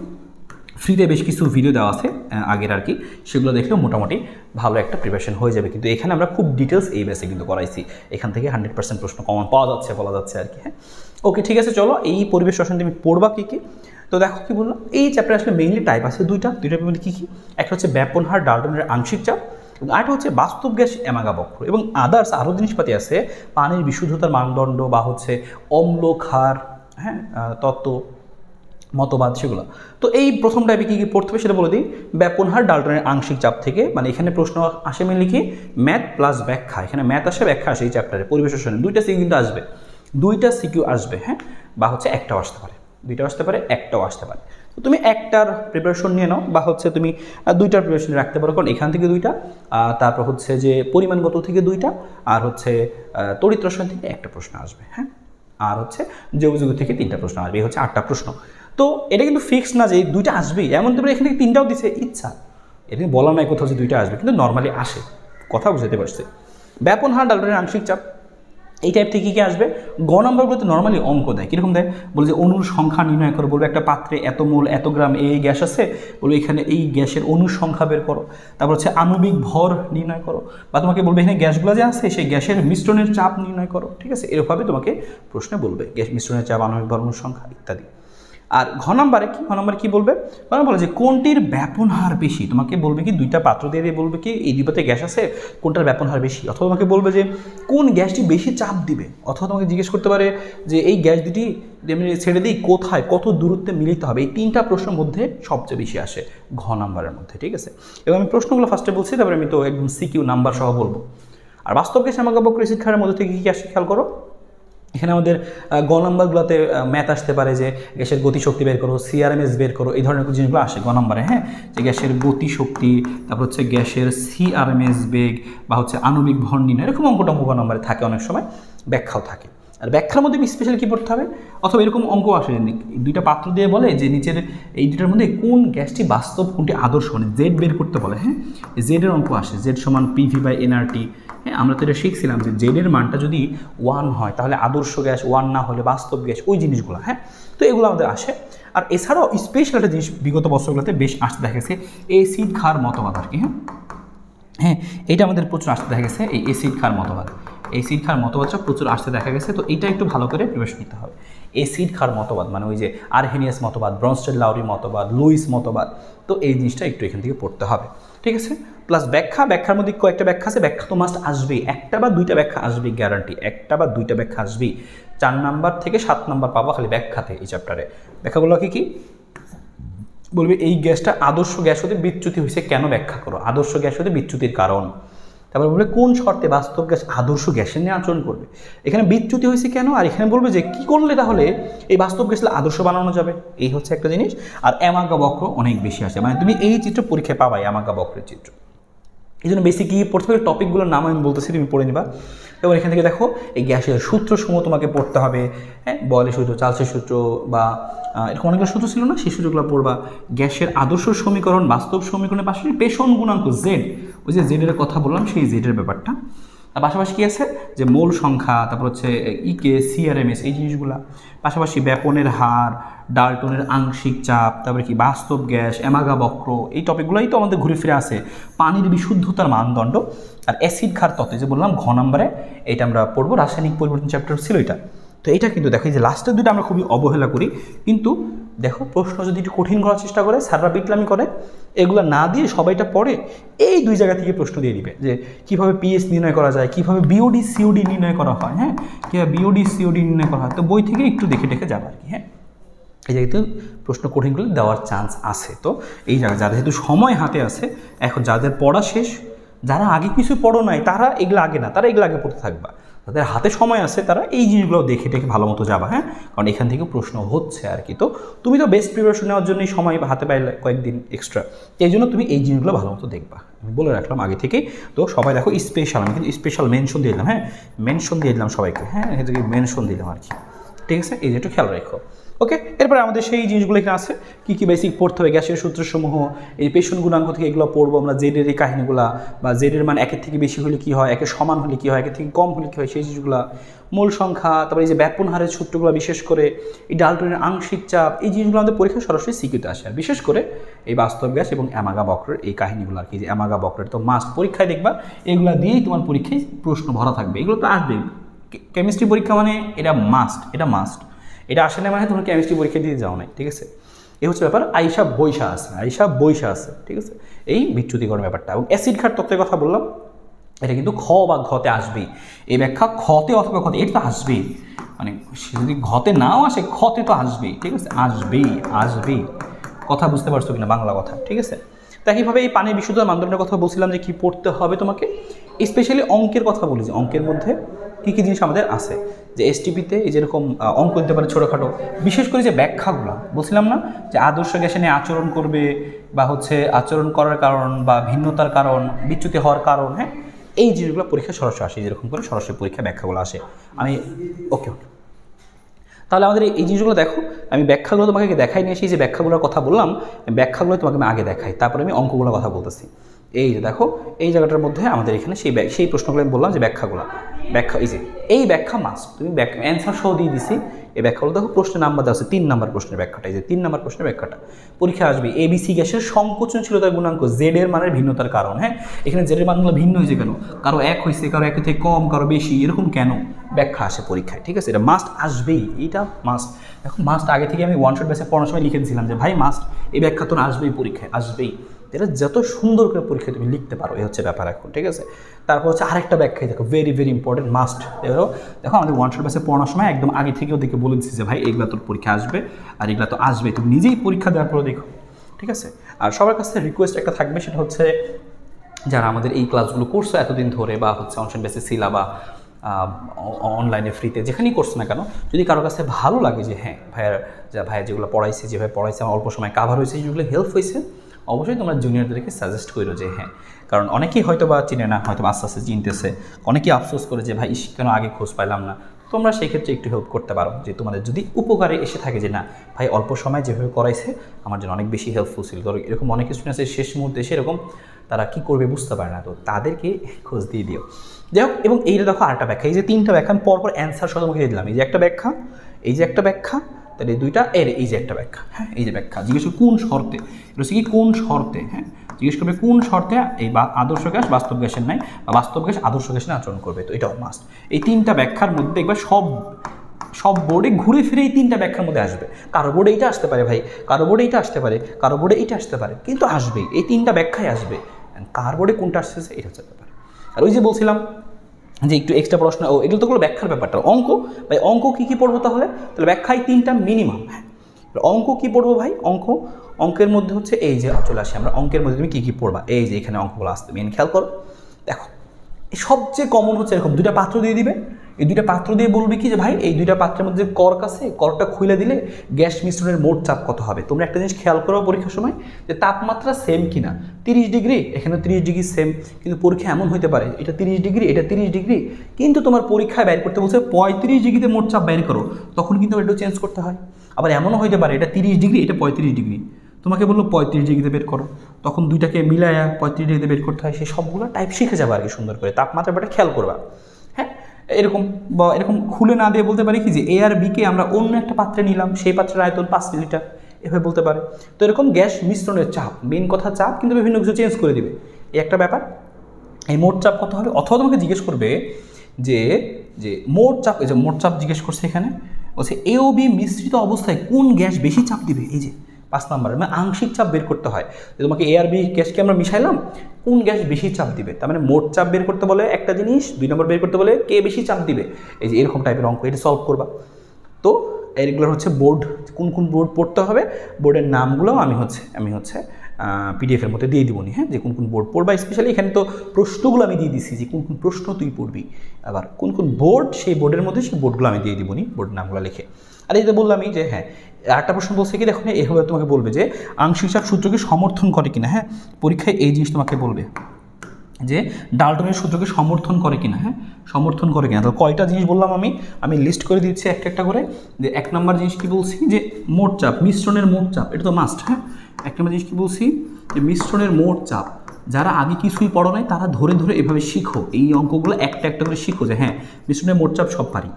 ফ্রিতে বেশ কিছু ভিডিও দেওয়া আছে আগের আর কি। সেগুলো দেখলেও মোটামুটি ভালো একটা প্রিপারেশন হয়ে যাবে। কিন্তু এখানে আমরা খুব ডিটেলস এই বেসে কিন্তু করাইছি। এখান থেকে হান্ড্রেড পার্সেন্ট প্রশ্ন কমন পাওয়া যাচ্ছে, বলা যাচ্ছে আর কি হ্যাঁ। ওকে ঠিক আছে, চলো, এই পরিবেশ রসায়ন তুমি পড়বা কী কী? তো দেখো কি বললাম, এই চ্যাপ্টার আসলে মেইনলি টাইপ আছে দুইটা। দুইটার মধ্যে কী কী? একটা হচ্ছে ব্যাপনহার ডালটনের আংশিক চাপ, এবং আরেকটা হচ্ছে বাস্তব গ্যাস এমাগা বক্র এবং আদার্স আরও জিনিসপাতি আছে, পানির বিশুদ্ধতার মানদণ্ড বা হচ্ছে অম্ল, ক্ষার হ্যাঁ তত্ত্ব মতবাদ সেগুলো। তো এই প্রথম টাইপে কী কী পড়তে হবে সেটা বলে দিই। ব্যাপনহার ডাল্টনের আংশিক চাপ থেকে মানে এখানে প্রশ্ন আসে মেনলি কি? ম্যাথ প্লাস ব্যাখ্যা। এখানে ম্যাথ আসে, ব্যাখ্যা আসে এই চ্যাপ্টারে পরিবেশ রসায়নে দুইটা সিকিউ কিন্তু আসবে। দুইটা সিকিউ আসবে হ্যাঁ? বা হচ্ছে একটাও আসতে পারে। দুইটাও আসতে পারে, একটাও আসতে পারে। তো তুমি একটার প্রিপারেশন নিয়ে নাও, বা হচ্ছে তুমি দুইটার প্রিপারেশন রাখতে পারো। কারণ এখান থেকে দুইটা তারপর হচ্ছে যে পরিমাণগত থেকে দুইটা, আর হচ্ছে তড়িৎ থেকে একটা প্রশ্ন আসবে হ্যাঁ? আর হচ্ছে যোগাযোগ থেকে তিনটা প্রশ্ন আসবে। এই হচ্ছে আটটা প্রশ্ন। তো এটা কিন্তু ফিক্স না যে এই দুইটা আসবেই। এমন তুমি এখানে তিনটাও দিছে, ইচ্ছা। এটা বলা নাই কোথাও যে দুইটা আসবে, কিন্তু নর্মালি আসে। কথা বুঝাতে পারছে। ব্যাপন হার ডালটনের আংশিক চাপ। এই টাইপ থেকে কী আসবে? গ নম্বরগুলোতে নর্মালি অঙ্ক দেয়। কীরকম দেয়? বলে যে অণুর সংখ্যা নির্ণয় করো, বলবে একটা পাত্রে এত মূল, এত গ্রাম এই গ্যাস আছে, বলবে এখানে এই গ্যাসের অণুর সংখ্যা বের করো। তারপর হচ্ছে আণবিক ভর নির্ণয় করো। বা তোমাকে বলবে এখানে গ্যাসগুলো যে আছে, সেই গ্যাসের মিশ্রণের চাপ নির্ণয় করো। ঠিক আছে? এরকমভাবে তোমাকে প্রশ্নে বলবে। গ্যাস মিশ্রণের চাপ, আণবিক ভর অণুর সংখ্যা ইত্যাদি। আর ঘ নম্বরে কি? ঘ নম্বরে কি বলবে? নম্বরে বলে যে, কোনটির ব্যাপন হার বেশি? তোমাকে বলবে কি, দুইটা পাত্র দিয়ে দিয়ে বলবে কি, এই দুইটাতে গ্যাস আছে, কোনটার ব্যাপন হার বেশি? অথবা তোমাকে বলবে যে, কোন গ্যাসটি বেশি চাপ দিবে? অথবা তোমাকে জিজ্ঞেস করতে পারে যে, এই গ্যাস দুটি ছেড়ে দিই, কোথায়, কত দূরত্বে মিলিত হবে? এই তিনটা প্রশ্নের মধ্যে সবচেয়ে বেশি আসে ঘ নাম্বারের মধ্যে, ঠিক আছে? এবং আমি প্রশ্নগুলো ফার্স্টে বলছি, তারপরে আমি তো একদম সিকিউ নাম্বার সহ বলব। আর বাস্তব গ্যাস আমাকে শিক্ষার মধ্যে থেকে কী কী আসে? খেয়াল করো। এখানে আমাদের গ নম্বরগুলোতে ম্যাথ আসতে পারে যে গ্যাসের গতিশক্তি বের করো সিআরএমএস বের করো, এই ধরনের জিনিসগুলো আসে গ নম্বরে হ্যাঁ? যে গ্যাসের গতিশক্তি, তারপর হচ্ছে গ্যাসের সিআরএমএস বেগ বা হচ্ছে আণবিক ভর নির্ণয়, এরকম অঙ্ক গ নম্বরে থাকে অনেক সময়, ব্যাখ্যাও থাকে। আর ব্যাখ্যার মধ্যে স্পেশাল কী পড়তে হবে অথবা এরকম অঙ্ক আসে দুইটা পাত্র দিয়ে বলে যে নিচের এই দুটার মধ্যে কোন গ্যাসটি বাস্তব, কোনটি আদর্শ মানে জেড বের করতে বলে হ্যাঁ? জেডের অঙ্ক আসে জেড সমান পিভি বাই এনআরটি হ্যাঁ? আমরা তো এটা শিখছিলাম যে জেডের মানটা যদি ওয়ান হয়, তাহলে আদর্শ গ্যাস ওয়ান না হলে বাস্তব গ্যাস, ওই জিনিসগুলো হ্যাঁ? তো এগুলো আমাদের আসে। আর এছাড়াও স্পেশাল একটা জিনিস বিগত বছরগুলোতে বেশ আসতে দেখা গেছে এসিড খার মতবাদ আর কি হ্যাঁ? হ্যাঁ এটা আমাদের প্রচুর আসতে দেখা গেছে এই এসিড খার মতবাদ। এসিড খার মতবাদটা প্রচুর আসতে দেখা গেছে, তো এটা একটু ভালো করে প্রবেশ নিতে হবে। এসিড খার মতবাদ মানে ওই যে আরহেনিয়াস মতবাদ ব্রনস্টেড লাউরি মতবাদ, লুইস মতবাদ, তো এই জিনিসটা একটু এখান থেকে পড়তে হবে, ঠিক আছে? প্লাস ব্যাখ্যা, ব্যাখ্যার মধ্যে কয়েকটা ব্যাখ্যা আছে, ব্যাখ্যা তো মাস্ট আসবেই, একটা বা দুইটা ব্যাখ্যা আসবেই গ্যারান্টি একটা বা দুইটা ব্যাখ্যা আসবেই, চার নাম্বার থেকে সাত নাম্বার পাবো খালি ব্যাখ্যাতে এই চ্যাপ্টারে ব্যাখ্যাগুলো কি কি? বলবে এই গ্যাসটা আদর্শ গ্যাস হতে বিচ্যুতি হয়েছে, কেন ব্যাখ্যা করো? আদর্শ গ্যাস হতে বিচ্যুতির কারণ। তারপর বলবে, কোন শর্তে বাস্তব গ্যাস আদর্শ গ্যাসের নিয়ে আচরণ করবে? এখানে বিচ্যুতি হয়েছে কেন? আর এখানে বলবে যে, কি করলে তাহলে এই বাস্তব গ্যাসের আদর্শ বানানো যাবে? এই হচ্ছে একটা জিনিস। আর অ্যামাগা বক্র অনেক বেশি আসে মানে তুমি এই চিত্র পরীক্ষায় পাবাই অ্যামাগা বক্রের চিত্র। এই জন্য বেসিক কি পড়তে হবে টপিকগুলোর নাম আমি বলতেছি, তুমি পড়ে নিবা। এবং এখান থেকে দেখো, এই গ্যাসের সূত্রসমূহ তোমাকে পড়তে হবে। হ্যাঁ বলে সূত্র চালসের সূত্র বা এরকম অনেকগুলো সূত্র ছিল না? সেই সূত্রগুলো পড়বা। গ্যাসের আদর্শ সমীকরণ, বাস্তব সমীকরণের পাশাপাশি পেশন গুণাঙ্ক জেড ওই যে জেডের কথা বললাম, সেই জেডের ব্যাপারটা। তার পাশাপাশি কী আছে? যে মোল সংখ্যা, তারপর হচ্ছে ইকে সিআরএমএস এই জিনিসগুলা। পাশাপাশি ব্যাপনের হার ডাল্টনের আংশিক চাপ, তারপরে কি বাস্তব গ্যাস অ্যামাগা বক্র, এই টপিকগুলোই তো আমাদের ঘুরে ফিরে আসে। পানির বিশুদ্ধতার মানদণ্ড আর অ্যাসিড খার তত্ত্ব যে বললাম ঘ নম্বরে, এটা আমরা পড়ব, রাসায়নিক পরিবর্তন চ্যাপ্টার ছিল এটা। তো এটা কিন্তু দেখো যে লাস্টের দুটো আমরা খুবই অবহেলা করি, কিন্তু দেখো, প্রশ্ন যদি একটু কঠিন করার চেষ্টা করে, স্যাররা বিটলামি করে, এগুলো না দিয়ে সবাইটা পড়ে, এই দুই জায়গা থেকে প্রশ্ন দিয়ে দিবে যে কীভাবে পিএস নির্ণয় করা যায়, কীভাবে বিওডি সিওডি নির্ণয় করা হয় হ্যাঁ? কীভাবে বিওডি সিওডি নির্ণয় করা হয়, তো বই থেকে একটু দেখে দেখে যাবে আর কি হ্যাঁ? এই জায়গাতে প্রশ্ন কঠিনগুলো দেওয়ার চান্স আছে। তো এই জায়গায় যাদের যেহেতু সময় হাতে আছে, এখন যাদের পড়া শেষ, যারা আগে কিছু পড়ো নাই, তারা এগুলো আগে না, তারা এগুলো আগে পড়তে থাকবা। তাদের হাতে সময় আছে, তারা এই জিনিসগুলো দেখে দেখে ভালো মতো যাবা হ্যাঁ? কারণ এখান থেকে প্রশ্ন হচ্ছে আর কি। তো তুমি তো বেস্ট প্রিপারেশন নেওয়ার জন্যই সময় হাতে পাইলে কয়েকদিন এক্সট্রা এই জন্য তুমি এই জিনিসগুলো ভালো মতো দেখবা। আমি বলে রাখলাম আগে থেকেই। তো সবাই দেখো স্পেশাল আমি কিন্তু স্পেশাল মেনশন দিয়ে দিলাম হ্যাঁ? মেনশন দিয়ে দিলাম সবাইকে হ্যাঁ? মেনশন দিলাম আর কি। ঠিক আছে? এই যে একটু খেয়াল রাখো। ওকে এরপরে আমাদের সেই জিনিসগুলো এখানে আছে। কী কী বেসিক পড়তে হবে? গ্যাসের সূত্রসমূহ, এই পেশন গুণাঙ্ক থেকে এগুলো পড়ব আমরা জেডের এই কাহিনীগুলো বা জেডের মান একের থেকে বেশি হলে কী হয়? একের সমান হলে কী হয়? একের থেকে কম হলে কী হয়? সেই জিনিসগুলো। মূল সংখ্যা, তারপরে এই যে ব্যাপন হারের সূত্রগুলো বিশেষ করে, এই ডালটনের আংশিক চাপ, এই জিনিসগুলো আমাদের পরীক্ষা সরাসরি সিকিতে আসে। আর বিশেষ করে এই বাস্তব গ্যাস এবং অ্যামাগা বক্রের এই কাহিনিগুলো আর কি। যে অ্যামাগা বক্রের, তো মাস্ট পরীক্ষায় দেখবা, এগুলো দিয়েই তোমার পরীক্ষায় প্রশ্ন ভরা থাকবে। এগুলো তো আসবেই। কেমিস্ট্রি পরীক্ষা মানে এটা মাস্ট এটা মাস্ট এটা আসে না মানে তোমার কেমিস্ট্রি পরীক্ষা দিয়ে যাও নাই, ঠিক আছে? এই হচ্ছে ব্যাপার আইসা বৈশা আছে আইসা বৈশা আছে, ঠিক আছে? এই বিচ্যুতিকরণ ব্যাপারটা এবং অ্যাসিড খার তত্ত্বের কথা বললাম, এটা কিন্তু খ বা ঘতে আসবেই। এই ব্যাখ্যা খতে অথবা খতে এটা তো আসবেই। মানে সে যদি ঘতে নাও আসে খতে তো আসবেই, ঠিক আছে? আসবেই আসবেই। কথা বুঝতে পারছ কিনা বাংলা কথা, ঠিক আছে? তা একইভাবে এই পানির বিশুদ্ধ মানদণ্ডের কথা বলছিলাম যে কী পড়তে হবে তোমাকে? স্পেশালি অঙ্কের কথা বলি যে অঙ্কের মধ্যে কী কী জিনিস আমাদের আছে? যে এসটিপিতে এই যেরকম অঙ্ক দিতে পারে ছোটোখাটো, বিশেষ করে যে ব্যাখ্যাগুলো, বলছিলাম না? যে আদর্শ গ্যাসে নিয়ে আচরণ করবে বা হচ্ছে আচরণ করার কারণ বা ভিন্নতার কারণ, বিচ্যুতি হওয়ার কারণ হ্যাঁ? এই জিনিসগুলো পরীক্ষা সরাসরি আসে, যেরকম করে সরাসরি পরীক্ষা ব্যাখ্যাগুলো আসে। আমি, ওকে ওকে। তাহলে আমাদের এই জিনিসগুলো দেখো, আমি ব্যাখ্যাগুলো তোমাকে দেখাই নিয়ে এসে যে ব্যাখ্যাগুলোর কথা বললাম, ব্যাখ্যাগুলো তোমাকে আমি আগে দেখাই, তারপরে আমি অঙ্কগুলোর কথা বলতেছি। এই যে দেখো, এই জায়গাটার মধ্যে আমাদের এখানে সেই সেই প্রশ্নগুলো আমি বললাম যে ব্যাখ্যাগুলো, ব্যাখ্যা, এই যে, এই ব্যাখ্যা মাস তুমি ব্যাখ্যা অ্যান্সার সহ দিয়ে দিছি, এই ব্যাখ্যাগুলো দেখো প্রশ্নের নাম্বার দেওয়া আছে, তিন নাম্বার প্রশ্নের ব্যাখ্যাটা, এই যে তিন নাম্বার প্রশ্নের ব্যাখ্যাটা। পরীক্ষা আসবে এবিসি গ্যাসের সংকোচনশীলতার গুণাঙ্ক জেড এর মানের ভিন্নতার কারণ হ্যাঁ? এখানে জেড এর মানগুলো ভিন্ন হয়েছে কেন? কারও এক হয়েছে, কারও এক থেকে কম, কারও বেশি, এরকম কেন? ব্যাখ্যা আসে পরীক্ষায়, ঠিক আছে? এটা মাস্ট আসবেই, এটা মাস্ট এখন মাস্ট আগে থেকে আমি ওয়ান শট ব্যাসে পড়ার সময় লিখে দিয়েছিলাম যে, ভাই মাস্ট এই ব্যাখ্যা তো আসবেই পরীক্ষায়, আসবেই। এটা যত সুন্দর করে পরীক্ষায় তুমি লিখতে পারো, এই হচ্ছে ব্যাপার এখন, ঠিক আছে? তারপর হচ্ছে আরেকটা ব্যাখ্যায় দেখো ভেরি ভেরি ইম্পর্টেন্ট মাস্ট দেখো দেখো আমাদের ওয়ান শট ব্যাসে পড়ানোর সময় একদম আগে থেকে ওদেরকে বলে দিচ্ছি যে, ভাই, এগুলো তোর পরীক্ষা আসবে আর এগুলো তো আসবে তুমি নিজেই পরীক্ষা দেওয়ার পরে দেখো, ঠিক আছে? আর সবার কাছে রিকোয়েস্ট একটা থাকবে, সেটা হচ্ছে যারা আমাদের এই ক্লাসগুলো করছ এতদিন ধরে বা হচ্ছে অনশন বেসে সিলা বা অনলাইনে ফ্রিতে যেখানেই করছ না কেন, যদি কারও কাছে ভালো লাগে যে হ্যাঁ ভাইয়ার, যা ভাইয়া যেগুলো পড়াইছে, যেভাবে পড়াইছে, আমার অল্প সময় কাভার হয়েছে যেগুলো হেল্প হয়েছে অবশ্যই তোমরা জুনিয়রদেরকে সাজেস্ট করো যে হ্যাঁ কারণ অনেকেই হয়তো বা চিনে না, হয়তো আস্তে আস্তে চিনতেছে। অনেকেই আফসোস করে যে, ভাই কেন আগে খোঁজ পাইলাম না? তোমরা সেই ক্ষেত্রে একটু হেল্প করতে পারো, যে তোমাদের যদি উপকারে এসে থাকে যে, না, ভাই, অল্প সময় যেভাবে করাইছে, আমার জন্য অনেক বেশি হেল্পফুল ছিল। ধরো, এরকম অনেক স্টুডেন্ট আছে, শেষ মুহূর্তে এসে এরকম তারা কী করবে বুঝতে পারে না। তো তাদেরকে খোঁজ দিয়ে দিও। যাই হোক, এবং এইটা দেখো আরেকটা ব্যাখ্যা। এই যে তিনটা ব্যাখ্যা, আমি পরপর অ্যান্সার সহ তোমাকে দিয়ে দিলাম। এই যে একটা ব্যাখ্যা, এই যে একটা ব্যাখ্যা তাহলে দুইটা, এর, এই যে একটা ব্যাখ্যা হ্যাঁ এই যে ব্যাখ্যা, জিজ্ঞেস কোন শর্তে, এটা হচ্ছে কি কোন শর্তে হ্যাঁ জিজ্ঞেস করবে কোন শর্তে এই বা- আদর্শ গ্যাস বাস্তব গ্যাসের নাই, বা বাস্তব গ্যাস আদর্শ গ্যাসের আচরণ করবে, তো এটাও মাস্ট এই তিনটা ব্যাখ্যার মধ্যে একবার সব সব বোর্ডে ঘুরে ফিরে এই তিনটা ব্যাখ্যার মধ্যে আসবে। কারও বোর্ডে এইটা আসতে পারে ভাই, কারও বোর্ডে এইটা আসতে পারে, কারও বোর্ডে এইটা আসতে পারে, কিন্তু আসবেই, এই তিনটা ব্যাখ্যাই আসবে। কার বোর্ডে কোনটা আসতেছে, এটা হচ্ছে ব্যাপার। আর ওই যে বলছিলাম যে একটু এক্সট্রা প্রশ্ন, ও, এগুলো তো কোনো ব্যাখ্যার ব্যাপারটা অঙ্ক, ভাই, অঙ্ক কী কী পড়ব তাহলে? তাহলে ব্যাখ্যায় তিনটা মিনিমাম হ্যাঁ। অঙ্ক কী পড়ব ভাই? অঙ্ক, অঙ্কের মধ্যে হচ্ছে এই যে চলে আসি আমরা। অঙ্কের মধ্যে তুমি কী কী পড়বা? এই যে এখানে অঙ্কগুলো আসতে মেন খেয়াল করো। দেখো সবচেয়ে কমন হচ্ছে এরকম দুটা পাত্র দিয়ে দিবে। এই দুইটা পাত্র দিয়ে বলবে কি যে, ভাই, এই দুইটা পাত্রের মধ্যে যে করক আছে করকটা খুলে দিলে গ্যাস মিশ্রণের মোট চাপ কত হবে? তোমরা একটা জিনিস খেয়াল করো পরীক্ষার সময় যে, তাপমাত্রা সেম কিনা। তিরিশ ডিগ্রি এখানে তিরিশ ডিগ্রি সেম কিন্তু পরীক্ষা এমন হতে পারে, এটা তিরিশ ডিগ্রি, এটা তিরিশ ডিগ্রি, কিন্তু তোমার পরীক্ষায় বের করতে বলছে পঁয়ত্রিশ ডিগ্রিতে মোট চাপ বের করো, তখন কিন্তু একটু চেঞ্জ করতে হয়। আবার এমনও হতে পারে, এটা তিরিশ ডিগ্রি, এটা পঁয়ত্রিশ ডিগ্রি। তোমাকে বলল পঁয়ত্রিশ ডিগ্রিতে বের করো, তখন দুইটাকে মিলায়া পঁয়ত্রিশ ডিগ্রিতে বের করতে হয় সেই সবগুলো টাইপ শিখে যাবে আর কি সুন্দর করে। তাপমাত্রা ব্যাপারটা খেয়াল করবা। এরকম বা এরকম খুলে না দিয়ে বলতে পারি কি যে এ আর বিকে আমরা অন্য একটা পাত্রে নিলাম, সেই পাত্রের আয়তন পাঁচ লিটার এভাবে বলতে পারে। তো এরকম গ্যাস মিশ্রণের চাপ মেন কথা চাপ কিন্তু বিভিন্ন কিছু চেঞ্জ করে দিবে। এই একটা ব্যাপার, এই মোট চাপ কত হবে? অথবা তোমাকে জিজ্ঞেস করবে যে যে মোট চাপ, এই যে মোট চাপ জিজ্ঞেস করছে এখানে, বলছে এ ও বি মিশ্রিত অবস্থায় কোন গ্যাস বেশি চাপ দিবে? এই যে পাঁচ নাম্বার মানে আংশিক চাপ বের করতে হয়। তোমাকে এ আর বি গ্যাসকে আমরা মিশাইলাম, কোন গ্যাস বেশি চাপ দিবে? তার মানে মোট চাপ বের করতে বলে একটা জিনিস, দুই নম্বর বের করতে বলে কে বেশি চাপ দিবে? এই যে এরকম টাইপের অঙ্ক, এটা সলভ করবা। তো এগুলো হচ্ছে বোর্ড কোন কোন বোর্ড পড়তে হবে? বোর্ডের নামগুলো আমি হচ্ছে আমি হচ্ছে পিডিএফের মধ্যে দিয়ে দিবনি হ্যাঁ? যে কোন কোন বোর্ড পড়বা স্পেশালি এখানে তো প্রশ্নগুলো আমি দিয়ে দিছি যে কোন কোন প্রশ্ন তুই পড়বি। আবার কোন কোন বোর্ড সেই বোর্ডের মধ্যে সেই বোর্ডগুলো আমি দিয়ে দিবনি বোর্ড নামগুলো লিখে। আর যে বললামই যে হ্যাঁ আরেকটা প্রশ্ন বলছে কি, দেখো এভাবে তোমাকে বলবে যে, আংশিক চাপ সূত্রকে সমর্থন করে কিনা হ্যাঁ? পরীক্ষায় এই জিনিস তোমাকে বলবে যে, ডাল্টনের সূত্রকে সমর্থন করে কিনা হ্যাঁ? সমর্থন করে কিনা। তো কয়টা জিনিস বললাম আমি? আমি লিস্ট করে দিচ্ছি একটা একটা করে। যে, এক নম্বর জিনিস কি বলছি? যে, মোট চাপ, মিশ্রণের মোট চাপ, এটা তো মাস্ট হ্যাঁ? এক নম্বর জিনিস কি বলছি? যে, মিশ্রণের মোট চাপ, যারা আগে কিছুই পড়ো নাই, তারা ধরে ধরে এভাবে শিখো। এই অঙ্কগুলো একটা একটা করে শিখো যে হ্যাঁ মিশ্রণের মোট চাপ সব পারি।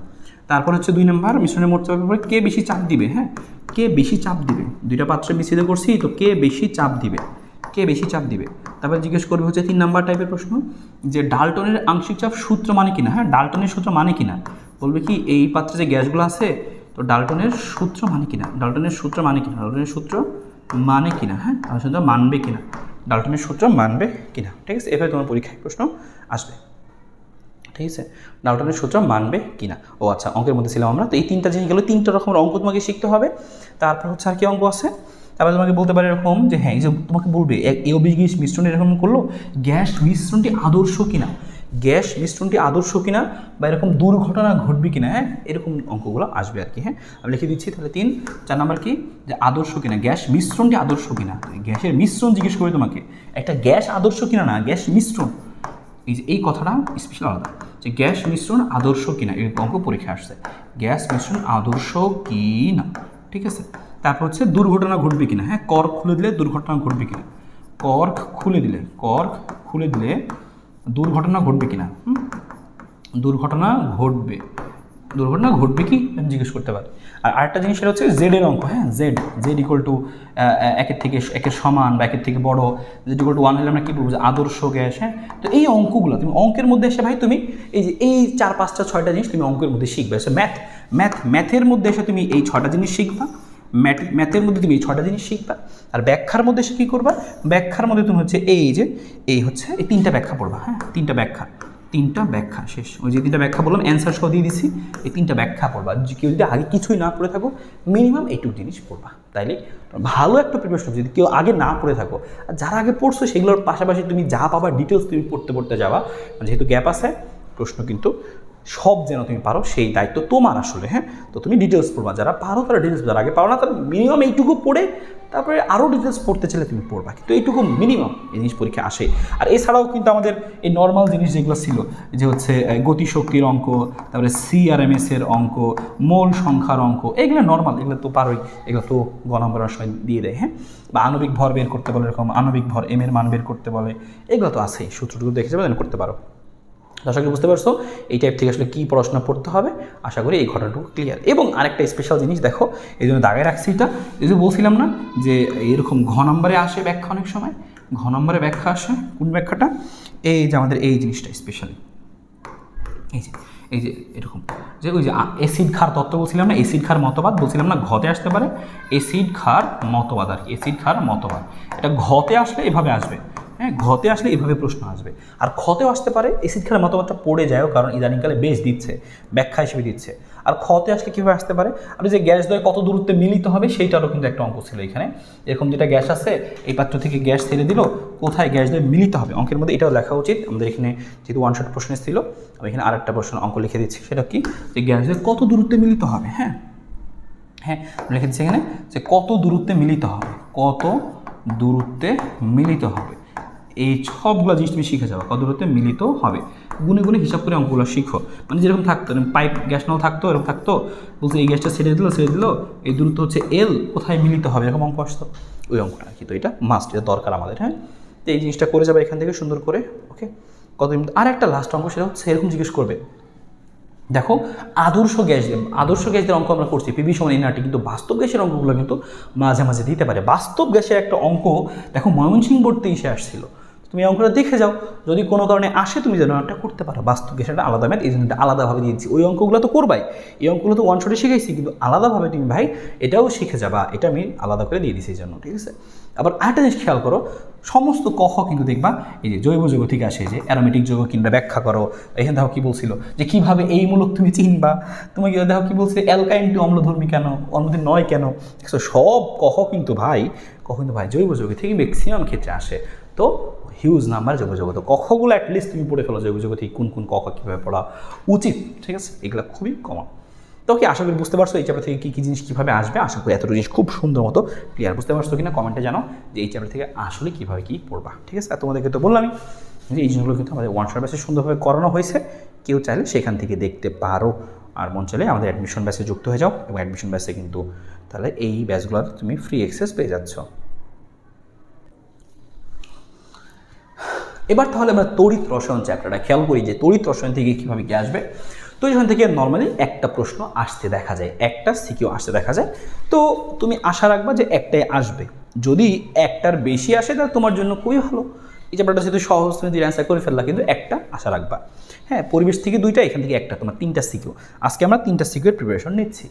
তারপর হচ্ছে দুই নম্বর, মিশ্রণের মোট চাপের পরে কে বেশি চাপ দিবে হ্যাঁ? কে বেশি চাপ দিবে? দুইটা পাত্রে মিশ্রিত করছি তো কে বেশি চাপ দিবে? কে বেশি চাপ দিবে? তারপর জিজ্ঞেস করবে হচ্ছে তিন নাম্বার টাইপের প্রশ্ন, যে ডালটনের আংশিক চাপ সূত্র মানে কিনা হ্যাঁ? ডালটনের সূত্র মানে কিনা? বলবে কি, এই পাত্রে যে গ্যাসগুলো আছে, তো ডালটনের সূত্র মানে কিনা? ডালটনের সূত্র মানে কিনা? ডালটনের সূত্র মানে কিনা হ্যাঁ? ডালটনের সূত্র মানবে কিনা? ডালটনের সূত্র মানবে কিনা? ঠিক আছে? এভাবে তোমার পরীক্ষায় প্রশ্ন আসবে। ঠিক আছে? ডাউটনের সূত্র মানবে কি না ও আচ্ছা অঙ্কের মধ্যে ছিলাম আমরা। তো এই তিনটা জিনিস গেলো, তিনটা রকমের অঙ্ক তোমাকে শিখতে হবে। তারপর হচ্ছে আর কি অঙ্ক আছে? তারপরে তোমাকে বলতে পারে এরকম যে হ্যাঁ এই যে তোমাকে বলবে এওবি গ্যাস মিশ্রণ এরকম করল, গ্যাস মিশ্রণটি আদর্শ কিনা? গ্যাস মিশ্রণটি আদর্শ কিনা? বা এরকম দুর্ঘটনা ঘটবে কিনা? হ্যাঁ এরকম অঙ্কগুলো আসবে আর কি হ্যাঁ? আমি লিখে দিচ্ছি, তাহলে তিন, চার নাম্বার কি? যে আদর্শ কিনা? গ্যাস মিশ্রণটি আদর্শ কিনা? গ্যাসের মিশ্রণ জিজ্ঞেস করবে তোমাকে। একটা গ্যাস আদর্শ কিনা না? গ্যাস মিশ্রণ। এই যে এই কথাটা স্পেশাল আলাদা, যে গ্যাস মিশ্রণ আদর্শ কিনা এই অঙ্ক পরীক্ষা আসছে। গ্যাস মিশ্রণ আদর্শ কি না ঠিক আছে? তারপর হচ্ছে দুর্ঘটনা ঘটবে কিনা হ্যাঁ? কর্ক খুলে দিলে দুর্ঘটনা ঘটবে কিনা। কর্ক খুলে দিলে, কর্ক খুলে দিলে দুর্ঘটনা ঘটবে কিনা? দুর্ঘটনা ঘটবে। দুর্ঘটনা ঘটবে কি? জিজ্ঞেস করতে পারি। আর আরেকটা জিনিস সেটা হচ্ছে জেডের অঙ্ক হ্যাঁ? জেড জেড ইকুয়াল টু একের থেকে, একের সমান বা একের থেকে বড় জেড ইকুয়াল টু ওয়ান হলে আমরা কী বলব? আদর্শ গ্যাস হ্যাঁ? তো এই অঙ্কগুলো, তুমি অঙ্কের মধ্যে এসে ভাই তুমি এই যে এই চার পাঁচটা ছয়টা জিনিস তুমি অঙ্কের মধ্যে শিখবে। সে ম্যাথ ম্যাথ ম্যাথের মধ্যে এসে তুমি এই ছটা জিনিস শিখবা। ম্যাথ ম্যাথের মধ্যে তুমি এই ছটা জিনিস শিখবা। আর ব্যাখ্যার মধ্যে এসে কী করবা? ব্যাখ্যার মধ্যে তুমি হচ্ছে এই যে, এই হচ্ছে, এই তিনটা ব্যাখ্যা পড়বা হ্যাঁ? তিনটা ব্যাখ্যা। তিনটা ব্যাখ্যা, শেষ। ওই যে তিনটা ব্যাখ্যা বললাম অ্যান্সার সহ দিয়ে দিছি, এই তিনটা ব্যাখ্যা পড়বা। কেউ যদি আগে কিছুই না পড়ে থাকো মিনিমাম এইটুকু জিনিস পড়বা। তাইলে ভালো একটা প্রিপারেশন যদি কেউ আগে না পড়ে থাকো, আর যারা আগে পড়ছো, সেগুলোর পাশাপাশি তুমি যা পাবা ডিটেলস তুমি পড়তে পড়তে যাবা। যেহেতু গ্যাপ আছে, প্রশ্ন কিন্তু সব যেন তুমি পারো, সেই দায়িত্ব তোমার আসলে হ্যাঁ? তো তুমি ডিটেলস পড়বা, যারা পারো তারা ডিটেলস যারা আগে পারো না তারা মিনিমাম এইটুকু পড়ে, তারপরে আরও ডিটেলস পড়তে চাইলে তুমি পড়বা, কিন্তু এইটুকু মিনিমাম এই জিনিস পরীক্ষা আসে। আর এছাড়াও কিন্তু আমাদের এই নর্মাল জিনিস যেগুলো ছিল, যে হচ্ছে গতিশক্তির অঙ্ক, তারপরে সিআরএমএস এর অঙ্ক, মোল সংখ্যার অঙ্ক, এগুলো নর্মাল এগুলো তো পারোই, এগুলো তো গ নম্বরের সময় দিয়ে দেয় হ্যাঁ? বা আণবিক ভর বের করতে বলে এরকম, আণবিক ভর এম এর মান বের করতে বলে, এগুলো তো আছেই, সূত্রটুকু দেখে যাবে করতে পারো। করি বুঝতে পারছ? এই টাইপ থেকে আসলে কী পড়াশোনা পড়তে হবে? আশা করি এই ঘটনাটুকু ক্লিয়ার এবং আরেকটা স্পেশাল জিনিস দেখো, এই জন্য দাগায় রাখছি এটা। এই যে বলছিলাম না যে এরকম ঘ নম্বরে আসে ব্যাখ্যা অনেক সময়। ঘ নম্বরে ব্যাখ্যা আসে, কোন ব্যাখ্যাটা? এই যে আমাদের এই জিনিসটা স্পেশালি এই যে এই যে এরকম। যে ওই যে এসিড খার তত্ত্ব বলছিলাম না এসিড খার মতবাদ বলছিলাম না, ঘতে আসতে পারে। এসিড খার মতবাদ আর কি এসিড খার মতবাদ। এটা ঘতে আসলে এভাবে আসবে। হ্যাঁ ঘতে আসলে এভাবে প্রশ্ন আসবে। আর খতেও আসতে পারে এসিড খার মতবাদটা পড়ে যায়ও, কারণ ইদানিংকালে বেশ দিচ্ছে, ব্যাখ্যা হিসেবে দিচ্ছে। আর খতে আসলে কীভাবে আসতে পারে? আপনি যে গ্যাস দ্বয় কত দূরত্বে মিলিত হবে, সেইটারও কিন্তু একটা অঙ্ক ছিল এখানে। এরকম যেটা গ্যাস আছে, এই পাত্র থেকে গ্যাস ছেড়ে দিল, কোথায় গ্যাস দ্বয় মিলিত হবে? অঙ্কের মধ্যে এটাও লেখা উচিত। আমাদের এখানে যেহেতু ওয়ান শট প্রশ্ন ছিল আমি এখানে আরেকটা প্রশ্ন অঙ্ক লিখে দিচ্ছি। সেটা কি? যে গ্যাস দ্বয় কত দূরত্বে মিলিত হবে? হ্যাঁ। হ্যাঁ লিখে দিচ্ছি এখানে যে কত দূরত্বে মিলিত হবে? কত দূরত্বে মিলিত হবে? এই সবগুলো জিনিস তুমি শিখে যাবে কত দূরত্বে মিলিত হবে। গুনে গুনে হিসাব করে অঙ্কগুলো শিখো। মানে যেরকম থাকতো পাইপ গ্যাস নাও থাকতো, এরকম থাকতো। বলছে এই গ্যাসটা ছেড়ে দিল ছেড়ে দিল, এই দূরত্ব হচ্ছে এল কোথায় মিলিত হবে? এরকম অঙ্ক আসতো। ওই অঙ্কটা আর কি, তো এটা মাস্ট এটা দরকার আমাদের হ্যাঁ? তো এই জিনিসটা করে যাবে এখান থেকে সুন্দর করে ওকে কত মিনিট? আর একটা লাস্ট অঙ্ক, সেটা হচ্ছে এরকম জিজ্ঞেস করবে। দেখো, আদর্শ গ্যাস আদর্শ গ্যাসের অঙ্ক আমরা করছি পিবি সমান এনআরটি কিন্তু বাস্তব গ্যাসের অঙ্কগুলো কিন্তু মাঝে মাঝে দিতে পারে। বাস্তব গ্যাসের একটা অঙ্ক, দেখো ময়মনসিংহ বোর্ড এসে আসছিল। তুমি অঙ্কটা দেখে যাও। যদি কোনো কারণে আসে, তুমি যেন একটা করতে পারো। বাস্তব সেটা আলাদা ম্যাথ, এই জন্য আলাদাভাবে দিয়েছি। ওই অঙ্কগুলো তো করবাই। এই অঙ্কগুলো তো ওয়ান শটে শিখাইছি, কিন্তু আলাদাভাবে তুমি ভাই, এটাও শিখে যাবা। এটা আমি আলাদা করে দিয়ে দিছি এই জন্য, ঠিক আছে? আবার আরেকটা জিনিস খেয়াল করো, সমস্ত কখ কিন্তু দেখবা, এই যে জৈব যৌগ থেকে আসে যে অ্যারোমেটিক যৌগ কিংবা ব্যাখ্যা করো। এখানে দেখো কি বলছিল, যে কীভাবে এই মূলক তুমি চিনবা? তুমি দেখো কি বলছে, অ্যালকাইন টু অম্লধর্মী কেন? অম্লধর্মী নয় কেন? সব কহ কিন্তু ভাই কহ কিন্তু ভাই জৈব যৌগ থেকে ম্যাক্সিমাম ক্ষেত্রে আসে। তো হিউজ নাম্বার জৈব যৌগ। তো কখগুলো অ্যাটলিস্ট তুমি পড়ে ফেলো জৈব যৌগ থেকে কোন কোন কখ কীভাবে পড়া উচিত, ঠিক আছে? এগুলো খুবই কমন তো কি আশা করি বুঝতে পারছ এই চ্যাপ্টার থেকে কী কী জিনিস কীভাবে আসবে। আশা করি এতটা জিনিস খুব সুন্দর মতো ক্লিয়ার বুঝতে পারছ কিনা? কমেন্টে জানো যে এই চ্যাপ্টার থেকে আসলে কীভাবে কী পড়বা, ঠিক আছে? তোমাদেরকে তো বললামই যে এই জিনিসগুলো কিন্তু আমাদের ওয়ান ব্যাসে সুন্দরভাবে করানো হয়েছে। কেউ চাইলে সেখান থেকে দেখতে পারো। আর মন চাইলে আমাদের অ্যাডমিশন ব্যাসে যুক্ত হয়ে যাও এবং অ্যাডমিশন ব্যাসে কিন্তু তাহলে এই ব্যাচগুলোর তুমি ফ্রি অ্যাক্সেস পেয়ে যাচ্ছ। এবার তাহলে আমরা তড়িৎ রসায়ন চ্যাপ্টারটা খেয়াল করি যে তড়িৎ রসায়ন থেকে কীভাবে কি আসবে? তো এখান থেকে নর্মালি একটা প্রশ্ন আসতে দেখা যায়, একটা সিকিউ আসতে দেখা যায়। তো তুমি আশা রাখবা যে একটাই আসবে। যদি একটার বেশি আসে, তাহলে তোমার জন্য খুবই ভালো। এই চ্যাপ্টারটা যেহেতু সহজ তুমি অ্যান্সার করে ফেললা, কিন্তু একটা আশা রাখবা। হ্যাঁ পরিবেশ থেকে দুইটা, এখান থেকে একটা, তোমার তিনটা সিকিউ। আজকে আমরা তিনটা সিকিউর প্রিপারেশন নিচ্ছি।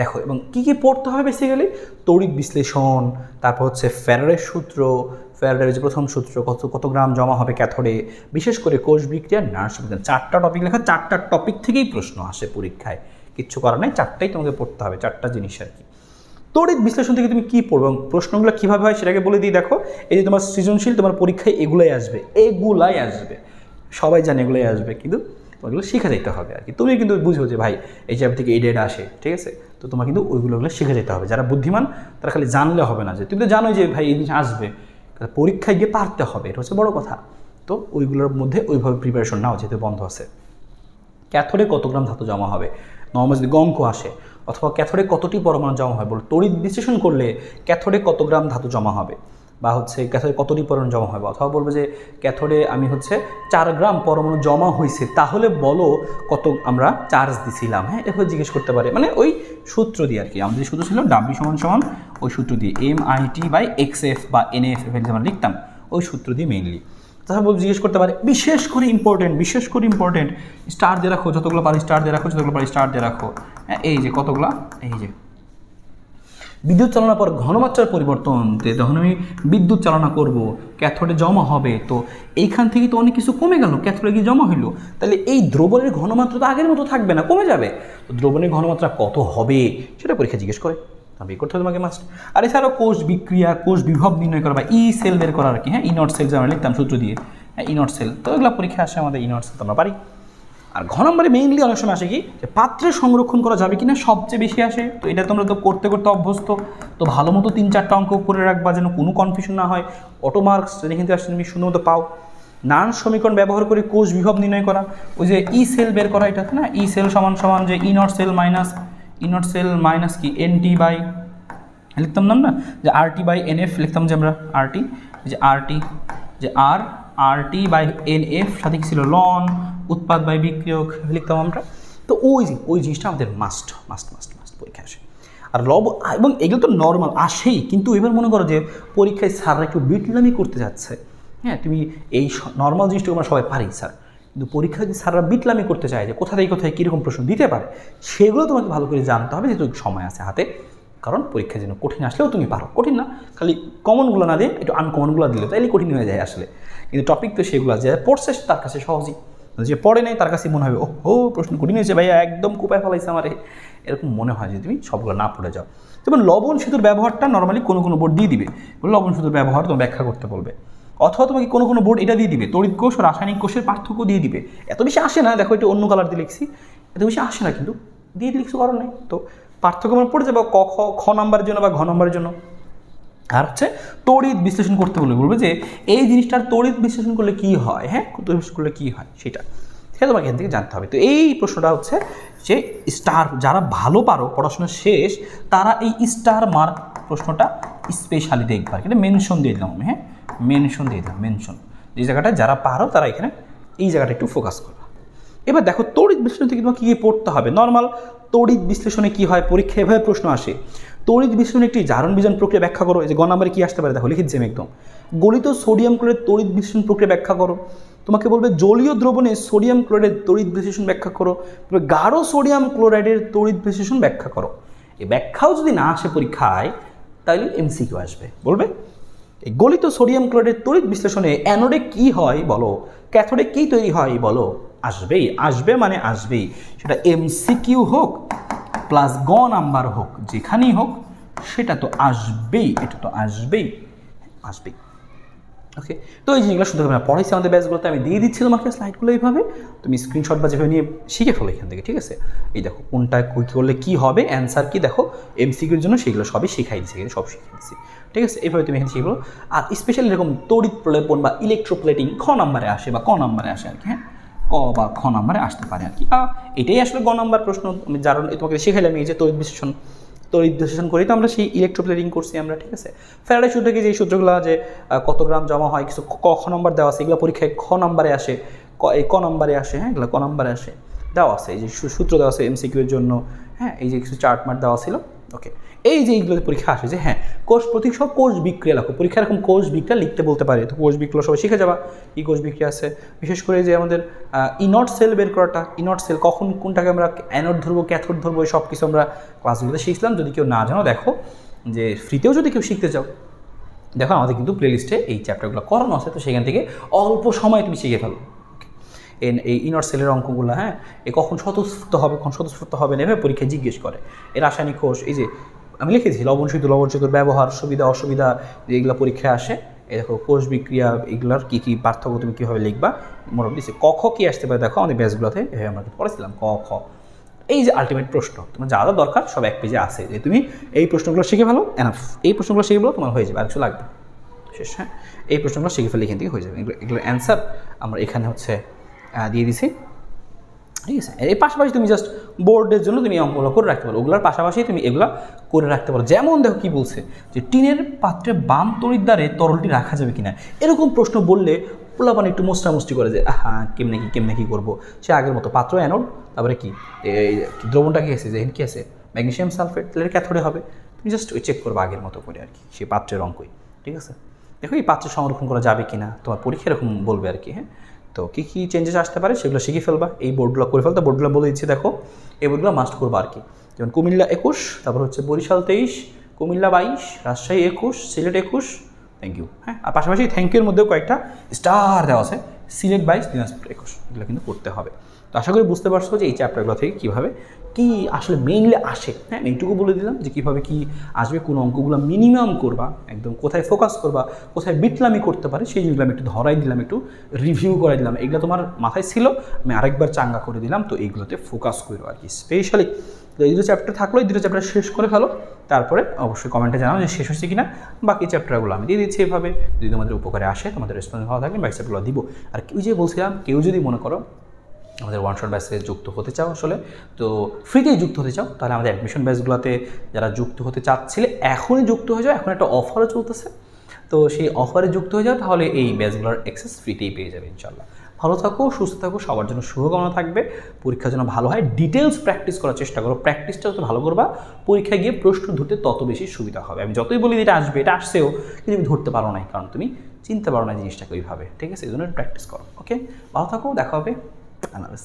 দেখো, এবং কী কী পড়তে হবে বেসিক্যালি তড়িৎ বিশ্লেষণ, তারপর হচ্ছে ফ্যারাডের সূত্র ফ্যারাডের যে প্রথম সূত্র, কত কত গ্রাম জমা হবে ক্যাথোডে, বিশেষ করে কোষ বিক্রিয়া নার্স বিজ্ঞান চারটা টপিক লেখা, চারটা টপিক থেকেই প্রশ্ন আসে পরীক্ষায়। কিচ্ছু করার নাই, চারটাই তোমাকে পড়তে হবে, চারটা জিনিস আর কি। তড়িৎ বিশ্লেষণ থেকে তুমি কী পড়বে এবং প্রশ্নগুলো কীভাবে হয় সেটাকে বলে দিই, দেখো। এই যে তোমার সৃজনশীল, তোমার পরীক্ষায় এগুলাই আসবে এগুলাই আসবে। সবাই জানে এগুলোই আসবে, কিন্তু ওইগুলো শিখে যেতে হবে আর কি। তুমি কিন্তু বুঝো যে ভাই, এই চ্যাপ থেকে এই ডেটা আসে, ঠিক আছে? তো তোমার কিন্তু ওইগুলোগুলো শিখে যেতে হবে। যারা বুদ্ধিমান, তারা খালি জানলে হবে না যে, তুমি তো জানোই যে ভাই এই জিনিস আসবে। পরীক্ষায় গিয়ে পারতে হবে, এটা হচ্ছে বড় কথা। তো ওইগুলোর মধ্যে ওইভাবে প্রিপারেশন নাও যেহেতু বন্ধ আছে। ক্যাথোডে কত গ্রাম ধাতু জমা হবে? নর্মাল যদি গঙ্ক আসে, অথবা ক্যাথোডে কতটি পরমাণু জমা হয় বলো, তড়িৎ বিশ্লেষণ করলে ক্যাথোডে কত গ্রাম ধাতু জমা হবে? বা হচ্ছে ক্যাথোডে কতটি পরমাণু জমা হবে? অথবা বলব যে ক্যাথোডে আমি হচ্ছে চার গ্রাম পরমাণু জমা হয়েছে, তাহলে বলো কত আমরা চার্জ দিছিলাম হ্যাঁ? এভাবে জিজ্ঞেস করতে পারে। মানে ওই সূত্র দিয়ে আর কি। আমাদের সূত্র ছিল ডাব্লিউ সমান সমান ওই সূত্র দিয়ে M I T by X F বা এন এফ এফ আমরা লিখতাম, ওই সূত্র দিয়ে মেইনলি তাহলে বল জিজ্ঞেস করতে পারে, বিশেষ করে ইম্পর্টেন্ট বিশেষ করে ইম্পর্টেন্ট স্টার দিয়ে রাখো, যতগুলো পারি স্টার দিয়ে রাখো, যতগুলো পারি স্টার দিয়ে রাখো। হ্যাঁ এই যে কতগুলা? এই যে। বিদ্যুৎ চালনার পর ঘনমাত্রার পরিবর্তন যখন আমি বিদ্যুৎ চালনা করব ক্যাথোডে জমা হবে, তো এইখান থেকে তো অনেক কিছু কমে গেল ক্যাথোডে গিয়ে জমা হইল। তাহলে এই দ্রবণের ঘনমাত্রা তো আগের মতো থাকবে না, কমে যাবে। তো দ্রবণের ঘনমাত্রা কত হবে, সেটা পরীক্ষা জিজ্ঞেস করে। তবে করতে হবে তোমাকে মাস্ট আর এছাড়াও কোষ বিক্রিয়া, কোষ বিভব নির্ণয় করা বা ই সেল বের করা আর কি হ্যাঁ? ইনট সেল যে আমরা লিখতাম সূত্র দিয়ে। হ্যাঁ ইনট সেল তো এগুলো পরীক্ষা আসে আমাদের ইনট সেল তো আমরা পারি। আর ঘ নম্বরে মেইনলি অনেক সময় আসে কি, যে পাত্রে সংরক্ষণ করা যাবে কি না সবচেয়ে বেশি আসে। তো এটা তোমরা তো করতে করতে অভ্যস্ত। তো ভালো মতো তিন চারটা অঙ্ক করে রাখবা যেন কোনো কনফিউশন না হয়। অটো মার্কস যদি কিন্তু আসলে তুমি সুন্দর মতো পাও। নান সমীকরণ ব্যবহার করে কোষ বিভব নির্ণয় করা। ওই যে ই সেল বের করা এটা না, ই সেল সমান সমান যে E naught cell minus E naught cell minus কি এন টি বাই লিখতাম নাম না? যে R T by N F লিখতাম যে আমরা আর টি যে আর টি যে আর R T by N F সাথে কি ছিল? লন উৎপাদ বাই বিক্রিয়ক, লিখতাম আমরা। তো ওই ওই জিনিসটা আমাদের মাস্ট মাস্ট মাস্ট মাস্ট পরীক্ষা আসে। আর লব, এবং এগুলো তো নর্মাল আসেই। কিন্তু এবার মনে করো যে, পরীক্ষায় স্যাররা একটু বিটলামি করতে যাচ্ছে। হ্যাঁ তুমি এই নর্মাল জিনিসটা আমরা সবাই পারি স্যার কিন্তু পরীক্ষা যদি স্যাররা বিটলামি করতে চায় যে কোথা থেকে কোথায় কীরকম প্রশ্ন দিতে পারে, সেগুলো তোমাকে ভালো করে জানতে হবে যেহেতু সময় আছে হাতে। কারণ পরীক্ষায় যেন কঠিন আসলেও তুমি পারো। কঠিন না, খালি কমনগুলো না দিয়ে একটু আনকমনগুলো দিলে তাইলে কঠিন হয়ে যায় আসলে। কিন্তু টপিক তো সেগুলো, যে পড়ছে তার কাছে সহজই। যে পড়ে নেই তার কাছে মনে হবে ও প্রশ্ন কঠিন হয়েছে ভাইয়া, একদম কুপায় ফেলাইছে আমার। এরকম মনে হয় যে তুমি সবগুলো না পড়ে যাও। যেমন লবণ সেতুর ব্যবহারটা নর্মালি কোনো কোনো বোর্ড দিয়ে দিবে। লবণ সেতুর ব্যবহার তোমার ব্যাখ্যা করতে বলবে। অথবা তোমাকে কোনো কোনো বোর্ড এটা দিয়ে দিবে, তড়িৎ কোষ ও রাসায়নিক কোষের পার্থক্য দিয়ে দিবে। এত বেশি আসে না, দেখো এটা অন্য কালার দিয়ে লিখছি। এত বেশি আসে না কিন্তু, দিয়ে লিখছি করার নেই। তো পার্থক্য আমরা পড়ে যাব ক, খ খ নাম্বারের জন্য বা ঘ নাম্বারের জন্য। আর হচ্ছে তড়িৎ বিশ্লেষণ করতে বলবে বলবে যে এই জিনিসটার তড়িৎ বিশ্লেষণ করলে কি হয় হ্যাঁ? তড়িৎ বিশ্লেষণ করলে কী হয়, সেটা। সেটা তোমাকে এখান থেকে জানতে হবে। তো এই প্রশ্নটা হচ্ছে যে স্টার যারা ভালো পারো, পড়াশোনা শেষ, তারা এই স্টার মার্ক প্রশ্নটা স্পেশালি দেখবে আর কি মেনশন দিয়ে দিলাম আমি হ্যাঁ? মেনশন দিয়ে দিলাম মেনশন। যে জায়গাটা যারা পারো তারা এখানে এই জায়গাটা একটু ফোকাস করবে এবার দেখো, তড়িৎ বিশ্লেষণ থেকে তোমাকে কী পড়তে হবে? নর্মাল তড়িৎ বিশ্লেষণে কী হয়? পরীক্ষা এভাবে প্রশ্ন আসে। তড়িৎ বিশ্লেষণ একটি জারণ বিজন প্রক্রিয়া ব্যাখ্যা করো। এই যে গ নাম্বারে কি আসতে পারে? দেখো লিখে আমি একদম। গলিত সোডিয়াম ক্লোরাইড তড়িৎ বিশ্লেষণ প্রক্রিয়া ব্যাখ্যা করো। তোমাকে বলবে, জলীয় দ্রবণে সোডিয়াম ক্লোরাইডের তড়িৎ বিশ্লেষণ ব্যাখ্যা করো। তবে গাঢ় সোডিয়াম ক্লোরাইডের তড়িৎ বিশ্লেষণ ব্যাখ্যা করো। এই ব্যাখ্যাও যদি না আসে পরীক্ষায় তাহলে এমসিকিউ আসবে। বলবে এই গলিত সোডিয়াম ক্লোরাইডের তড়িৎ বিশ্লেষণে অ্যানোডে কি হয় বলো? ক্যাথোডে কি তৈরি হয় বলো? আসবেই, আসবে মানে আসবেই। সেটা এমসিকিউ হোক প্লাস গ নাম্বার হোক, যেখানেই হোক, সেটা তো আসবেই, এটা তো আসবেই আসবেই। ওকে তো এই জিনিসগুলো শুধু আমরা পড়াইছি আমাদের ব্যাচগুলোতে, আমি দিয়ে দিচ্ছি তোমাকে স্লাইডগুলো এইভাবে। তুমি স্ক্রিনশট বা যেভাবে নিয়ে শিখে ফেলো এখান থেকে, ঠিক আছে? এই দেখো, কোনটা করলে কী হবে অ্যান্সার কি দেখো, এমসিকিউর জন্য সেগুলো সবই শিখাই দিচ্ছি সব শিখিয়ে দিচ্ছি ঠিক আছে? এইভাবে তুমি এখানে শিখলো আর স্পেশালি এরকম তড়িৎ প্রলেপন বা ইলেকট্রোপ্লেটিং খ নাম্বারে আসে বা ক নাম্বারে আসে আর কি হ্যাঁ? ক বা খ নাম্বারে আসতে পারে আর কি এটাই আসলে গ নাম্বার প্রশ্ন। আমি যার তোমাকে শিখাইলাম এই যে তড়িৎ বিশ্লেষণ তড়িৎ বিশ্লেষণ করি তো আমরা সেই ইলেকট্রোপ্লেটিং করছি আমরা, ঠিক আছে? ফ্যারাডে সূত্রে কি যে সূত্রগুলো যে কত গ্রাম জমা হয়, কিছু ক খ নম্বর দেওয়া আছে, এগুলো পরীক্ষায় খ নম্বরে আসে, ক, এই ক নম্বরে আসে হ্যাঁ? এগুলো ক নম্বরে আসে, দেওয়া আছে। এই যে সূত্র দেওয়া আছে এমসিকিউ এর জন্য হ্যাঁ? এই যে কিছু চার্ট মার্ট দেওয়া ছিল ওকে এই যে এইগুলোতে পরীক্ষা আসে যে হ্যাঁ কোষ প্রতীক সব কোষ বিক্রিয়া লেখো। পরীক্ষা এরকম কোষ বিক্রিয়া লিখতে বলতে পারে। তো কোষ বিক্রিয়া সবাই শিখে যাবা। কি কোষ বিক্রিয়া আছে? বিশেষ করে যে আমাদের ইনট সেল বের করাটা। ইনট সেল কখন কোনটাকে আমরা অ্যানোড ধরবো, ক্যাথোড ধরবো সব কিছু আমরা ক্লাসগুলোতে শিখলাম যদি কেউ না জানো, দেখো যে ফ্রিতেও যদি কেউ শিখতে চাও, দেখো আমাদের কিন্তু প্লেলিস্টে এই চ্যাপ্টারগুলো করানো আছে। তো সেখান থেকে অল্প সময় তুমি শিখে ফেলো। এই ইনর সেলের অঙ্কগুলো হ্যাঁ? এ কখন স্বতঃস্ফূর্ত হবে, কখন স্বতঃস্ফূর্ত হবে না, এভাবে পরীক্ষায় জিজ্ঞেস করে। এই রাসায়নিক কোষ, এই যে আমি লিখেছি, লবণ সেতু, লবণ সেতুর ব্যবহার, সুবিধা, অসুবিধা এগুলো পরীক্ষায় আসে দেখো, কোষ বিক্রিয়া, এগুলোর কী কী পার্থক্য তুমি কীভাবে লিখবা, মোটামুটি ক, খ কী আসতে পারে দেখো আমাদের ব্যাচগুলোতে এভাবে আমরা পড়েছিলাম, ক, খ। এই যে আলটিমেট প্রশ্ন, তোমার যা যা দরকার সব এক পেজে আছে। যে তুমি এই প্রশ্নগুলো শিখে ফেলো এনাফ এই প্রশ্নগুলো শিখে ফেলো, তোমার হয়ে যাবে, আর কিছু লাগবে শেষ হ্যাঁ? এই প্রশ্নগুলো শিখে ফেলে এখান থেকে হয়ে যাবে। এগুলো, এগুলোর অ্যান্সার আমরা এখানে হচ্ছে দিয়ে দিছি। ঠিক আছে? এর পাশাপাশি তুমি জাস্ট বোর্ডের জন্য তুমি অঙ্কগুলো করে রাখতে পারো। ওগুলোর পাশাপাশি তুমি এগুলো করে রাখতে পারো। যেমন দেখো কি বলছে যে, টিনের পাত্রে বাম তড়িৎদ্বারে তরলটি রাখা যাবে কিনা? এরকম প্রশ্ন বললে পোলাপান একটু মোস্টামুষ্টি করে যে হ্যাঁ কেমনে কি কেমনে কি করব? সে আগের মতো পাত্র অ্যানোড তারপরে কি? এই দ্রবণটা কি আছে? যে কি আছে? ম্যাগনেশিয়াম সালফেট, তাহলে ক্যাথোডে হবে। তুমি জাস্ট ওই চেক করব আগের মতো করে আর কি সেই পাত্রের অঙ্কই। ঠিক আছে? দেখো এই পাত্র সংরক্ষণ করা যাবে কি না তোমার পরীক্ষা এরকম বলবে আর কি হ্যাঁ? তো কী কী চেঞ্জেস আসতে পারে সেগুলো শিখে ফেলবা। এই বোর্ডগুলো করে ফেলতে বোর্ডগুলো বলে দিচ্ছি, দেখো। এই বোর্ডগুলো মাস্ট করবা আর কি। যেমন কুমিল্লা একুশ, তারপর হচ্ছে বরিশাল তেইশ, কুমিল্লা বাইশ, রাজশাহী একুশ, সিলেট একুশ থ্যাংক ইউ হ্যাঁ? আর পাশাপাশি থ্যাংক ইউর মধ্যেও কয়েকটা স্টার দেওয়া আছে, সিলেট বাইশ, দিনাজপুর একুশ, এগুলো কিন্তু করতে হবে। তো আশা করি বুঝতে পারছ যে এই চ্যাপ্টারগুলো থেকে কীভাবে কি আসলে মেইনলি আসে? হ্যাঁ এইটুকু বলে দিলাম যে কীভাবে কি আসবে, কোন অঙ্কগুলো মিনিমাম করবা, একদম কোথায় ফোকাস করবা, কোথায় বিটলামি করতে পারে, সেই জিনিসগুলো আমি একটু ধরাই দিলাম, একটু রিভিউ করে দিলাম। এগুলো তোমার মাথায় ছিল, আমি আরেকবার চাঙ্গা করে দিলাম, তো এইগুলোতে ফোকাস করব আর কি স্পেশালি তো এই দুটো চ্যাপ্টার থাকল, এই দুটো চ্যাপ্টার শেষ করে ফেলো, তারপরে অবশ্যই কমেন্টে জানাও যে শেষ হচ্ছে কিনা, বাকি চ্যাপ্টারগুলো আমি দিয়ে দিচ্ছি এভাবে। যদি তোমাদের উপকারে আসে, তোমাদের রেসপন্স ভালো থাকবে বাকি চ্যাপ্টারগুলো দিব। আর কেউ যে বলছিলাম, কেউ যদি মনে করো আমাদের ওয়ান শট ব্যাচে যুক্ত হতে চাও আসলে, তো ফ্রিতেই যুক্ত হতে চাও, তাহলে আমাদের অ্যাডমিশন ব্যাচগুলোতে যারা যুক্ত হতে চাচ্ছিলে, এখনই যুক্ত হয়ে যাও, এখন একটা অফারও চলতেছে। তো সেই অফারে যুক্ত হয়ে যাও, তাহলে এই ব্যাচগুলোর অ্যাক্সেস ফ্রিতেই পেয়ে যাবে ইনশাল্লাহ ভালো থাকো, সুস্থ থাকো, সবার জন্য শুভকামনা থাকবে। পরীক্ষার জন্য ভালো হয় ডিটেলস প্র্যাকটিস করার চেষ্টা করো প্র্যাকটিসটা যত ভালো করবা, পরীক্ষায় গিয়ে প্রশ্ন ধরতে তত বেশি সুবিধা হবে। আমি যতই বলি এটা আসবে, এটা আসছেও, কিন্তু তুমি ধরতে পারো না কারণ তুমি চিনতে পারো না জিনিসটাকে ওইভাবে, ঠিক আছে? এই জন্য প্র্যাকটিস করো ওকে ভালো থাকো, দেখা হবে। ጣናበስ